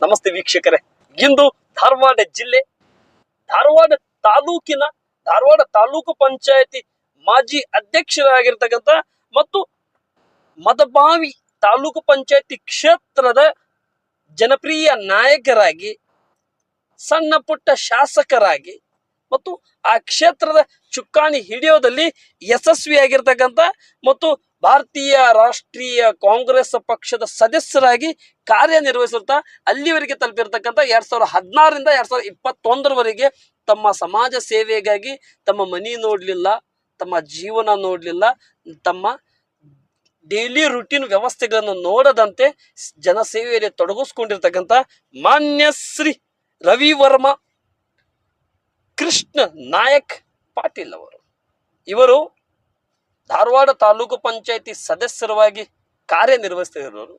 ನಮಸ್ತೆ ವೀಕ್ಷಕರೇ. ಇಂದು ಧಾರವಾಡ ಜಿಲ್ಲೆ, ಧಾರವಾಡ ತಾಲೂಕಿನ, ಧಾರವಾಡ ತಾಲೂಕು ಪಂಚಾಯತಿ ಮಾಜಿ ಅಧ್ಯಕ್ಷರಾಗಿರ್ತಕ್ಕಂಥ ಮತ್ತು ಮದಬಾವಿ ತಾಲೂಕು ಪಂಚಾಯತಿ ಕ್ಷೇತ್ರದ ಜನಪ್ರಿಯ ನಾಯಕರಾಗಿ, ಸಣ್ಣ ಪುಟ್ಟ ಶಾಸಕರಾಗಿ ಮತ್ತು ಆ ಕ್ಷೇತ್ರದ ಚುಕ್ಕಾಣಿ ಹಿಡಿಯೋದಲ್ಲಿ ಯಶಸ್ವಿಯಾಗಿರ್ತಕ್ಕಂಥ ಮತ್ತು ಭಾರತೀಯ ರಾಷ್ಟ್ರೀಯ ಕಾಂಗ್ರೆಸ್ ಪಕ್ಷದ ಸದಸ್ಯರಾಗಿ ಕಾರ್ಯನಿರ್ವಹಿಸುತ್ತಾ ಅಲ್ಲಿವರೆಗೆ ತಲುಪಿರ್ತಕ್ಕಂಥ ಎರಡ್ ಸಾವಿರದ ಹದಿನಾರರಿಂದ ಎರಡ್ ಸಾವಿರದ ಇಪ್ಪತ್ತೊಂದರವರೆಗೆ ತಮ್ಮ ಸಮಾಜ ಸೇವೆಗಾಗಿ ತಮ್ಮ ಮನಿ ನೋಡಲಿಲ್ಲ, ತಮ್ಮ ಜೀವನ ನೋಡಲಿಲ್ಲ, ತಮ್ಮ ಡೈಲಿ ರುಟೀನ್ ವ್ಯವಸ್ಥೆಗಳನ್ನು ನೋಡದಂತೆ ಜನಸೇವೆಯಲ್ಲಿ ತೊಡಗಿಸ್ಕೊಂಡಿರ್ತಕ್ಕಂಥ ಮಾನ್ಯ ಶ್ರೀ ರವಿವರ್ಮ ಕೃಷ್ಣ ನಾಯಕ್ ಪಾಟೀಲ್ ಅವರು. ಇವರು ಧಾರವಾಡ ತಾಲೂಕು ಪಂಚಾಯತಿ ಸದಸ್ಯರವಾಗಿ ಕಾರ್ಯನಿರ್ವಹಿಸ್ತಿರೋರು.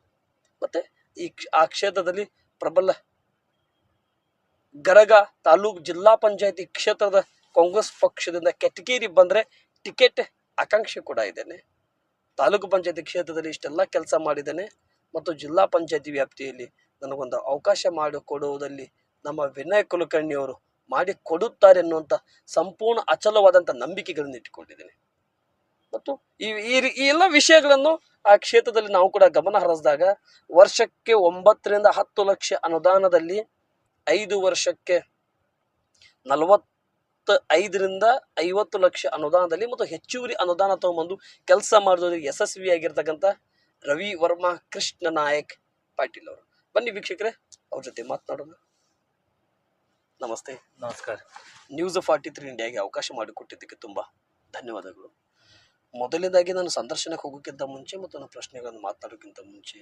ಮತ್ತೆ ಈ ಆ ಕ್ಷೇತ್ರದಲ್ಲಿ ಪ್ರಬಲ ಗರಗ ತಾಲೂಕು ಜಿಲ್ಲಾ ಪಂಚಾಯತಿ ಕ್ಷೇತ್ರದ ಕಾಂಗ್ರೆಸ್ ಪಕ್ಷದಿಂದ ಕೆಟಗೇರಿ ಬಂದರೆ ಟಿಕೆಟ್ ಆಕಾಂಕ್ಷೆ ಕೂಡ ಇದ್ದೇನೆ. ತಾಲೂಕು ಪಂಚಾಯತಿ ಕ್ಷೇತ್ರದಲ್ಲಿ ಇಷ್ಟೆಲ್ಲ ಕೆಲಸ ಮಾಡಿದ್ದೇನೆ. ಮತ್ತು ಜಿಲ್ಲಾ ಪಂಚಾಯತಿ ವ್ಯಾಪ್ತಿಯಲ್ಲಿ ನನಗೊಂದು ಅವಕಾಶ ಮಾಡಿಕೊಡುವುದಲ್ಲಿ ನಮ್ಮ ವಿನಯ್ ಕುಲಕರ್ಣಿಯವರು ಮಾಡಿಕೊಡುತ್ತಾರೆ ಅನ್ನುವಂಥ ಸಂಪೂರ್ಣ ಅಚಲವಾದಂಥ ನಂಬಿಕೆಗಳನ್ನು ಇಟ್ಟುಕೊಂಡಿದ್ದೇನೆ. ಮತ್ತು ಈ ಈ ಎಲ್ಲ ವಿಷಯಗಳನ್ನು ಆ ಕ್ಷೇತ್ರದಲ್ಲಿ ನಾವು ಕೂಡ ಗಮನ ಹರಿಸಿದಾಗ ವರ್ಷಕ್ಕೆ ಒಂಬತ್ತರಿಂದ ಹತ್ತು ಲಕ್ಷ ಅನುದಾನದಲ್ಲಿ ಐದು ವರ್ಷಕ್ಕೆ ನಲವತ್ತ ಐದರಿಂದ ಐವತ್ತು ಲಕ್ಷ ಅನುದಾನದಲ್ಲಿ ಮತ್ತು ಹೆಚ್ಚುವರಿ ಅನುದಾನ ತಗೊಂಬಂದು ಕೆಲಸ ಮಾಡಿದವರಿಗೆ ಯಶಸ್ವಿಯಾಗಿರ್ತಕ್ಕಂಥ ರವಿ ವರ್ಮಾ ಕೃಷ್ಣ ನಾಯಕ್ ಪಾಟೀಲ್ ಅವರು. ಬನ್ನಿ ವೀಕ್ಷಕರೇ ಅವ್ರ ಜೊತೆ ಮಾತನಾಡೋಣ. ನಮಸ್ತೆ. ನಮಸ್ಕಾರ. ನ್ಯೂಸ್ ಫಾರ್ಟಿ ತ್ರೀ ಇಂಡಿಯಾಗೆ ಅವಕಾಶ ಮಾಡಿಕೊಟ್ಟಿದ್ದಕ್ಕೆ ತುಂಬ ಧನ್ಯವಾದಗಳು. ಮೊದಲನೇದಾಗಿ ನಾನು ಸಂದರ್ಶನಕ್ಕೆ ಹೋಗೋಕ್ಕಿಂತ ಮುಂಚೆ ಮತ್ತು ನನ್ನ ಪ್ರಶ್ನೆಗಳನ್ನು ಮಾತಾಡೋಕ್ಕಿಂತ ಮುಂಚೆ